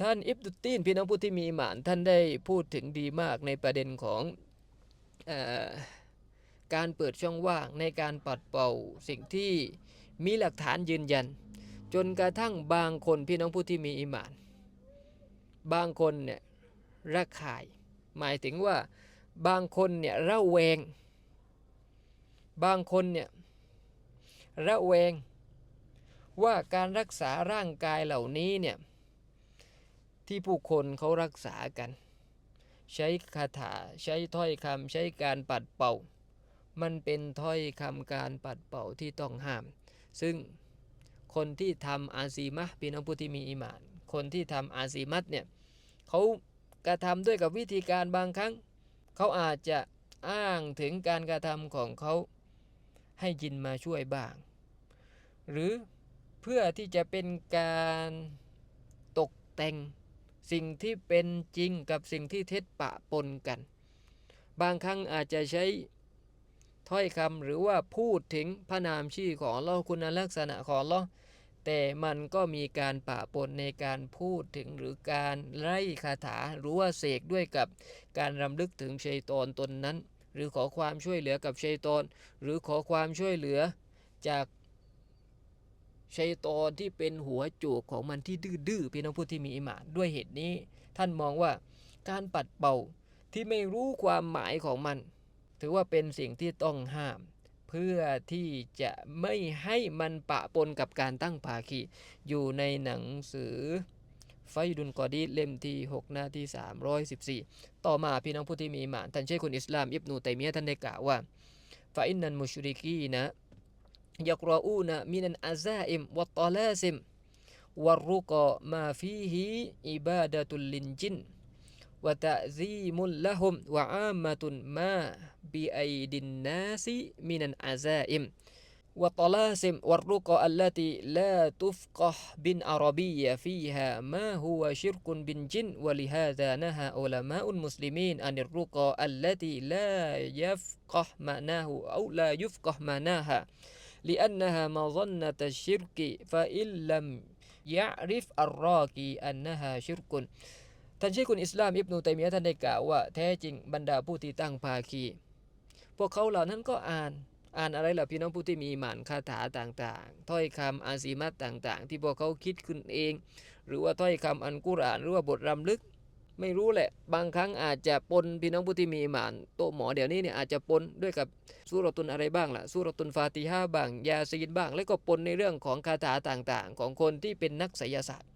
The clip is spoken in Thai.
ท่านอิบดุตตีนพี่น้องผู้ที่มีหมานท่านได้พูดถึงดีมากในประเด็นของออการเปิดช่องว่างในการปัดเป่าสิ่งที่มีหลักฐานยืนยัน จนกระทั่งบางคนพี่น้องผู้ที่มีอิหมาน บางคนเนี่ยระคาย หมายถึงว่าบางคนเนี่ยระแวง บางคนเนี่ยระแวง ว่าการรักษาร่างกายเหล่านี้เนี่ย ที่ผู้คนเขารักษากัน ใช้คาถาใช้ถ้อยคำใช้การปัดเป่า มันเป็นถ้อยคำการปัดเป่าที่ต้องห้าม ซึ่งคนที่ทำอาซีมะพี่น้องผู้ที่มีอิมาน คนที่ทำอาซีมัตเนี่ยเขากระทำด้วยกับวิธีการบางครั้ง เขาอาจจะอ้างถึงการกระทำของเขาให้ยินมาช่วยบ้าง หรือเพื่อที่จะเป็นการตกแต่ง สิ่งที่เป็นจริงกับสิ่งที่เท็จปะปนกัน บางครั้งอาจจะใช้ถ้อยคำหรือว่าพูดถึงพระนามชื่อของลอคุณลักษณะของลอแต่มันก็มีการปะปนในการพูดถึงหรือการไล่คาถาหรือว่าเสกด้วยกับการรำลึกถึงชัยตอนตนนั้น หรือขอความช่วยเหลือกับชัยตอนหรือขอความช่วยเหลือจาก ชัยตอนที่เป็นหัวโจกของมันที่ดื้อๆพี่น้องผู้ที่มีอิหมานด้วยเหตุนี้ ท่านมองว่าการปัดเป่าที่ไม่รู้ความหมายของมัน ถือว่าเป็นสิ่งที่ต้องห้าม เพื่อที่จะไม่ให้มันปะปนกับการตั้งภาคีอยู่ในหนังสือไฟดุลกอดีเล่มที่ 6 หน้าที่ 314 ต่อมาพี่น้องผู้ที่มีอิหมานท่านเชคคุณอิสลาม อิบนูตัยมียะท่านได้กล่าวว่าฟาอินนันมุชริกีนะ يقرؤون من العزائم والطلاسم والرقى ما فيه عبادة للجن وتعظيم لهم وعامة ما بأيدي الناس من العزائم والطلاسم والرقى التي لا تفقه بالعربية فيها ما هو شرك بالجن ولهذا نهى علماء المسلمين عن الرقى التي لا يفقه معناه أو لا يفقه معناها لأنها مظنة الشرك فإن لم يعرف الراقي أنها شرك ท่านเชคคุณอิสลามอิบนูตัยมียะห์ท่านได้กล่าวว่าแท้จริงบรรดาผู้ที่ตั้งภาคี พวกเขาเหล่านั้นก็อ่านอ่านอะไรล่ะพี่น้องผู้ที่มีหมานคาถาต่างๆ ถ้อยคำอาซีมัตต่างๆ ที่พวกเขาคิดขึ้นเอง หรือว่าถ้อยคำอันกุรอานหรือว่าบทรำลึก ไม่รู้แหละ บางครั้งอาจจะปนพี่น้องผู้ที่มีหมานโตหมอเดี๋ยวนี้เนี่ยอาจจะปนด้วยกับสุรตุนอะไรบ้างล่ะสุรตุนฟาติฮาบ้างยาซีนบ้าง แล้วก็ปนในเรื่องของคาถาต่างๆ ของคนที่เป็นนักไสยศาสตร์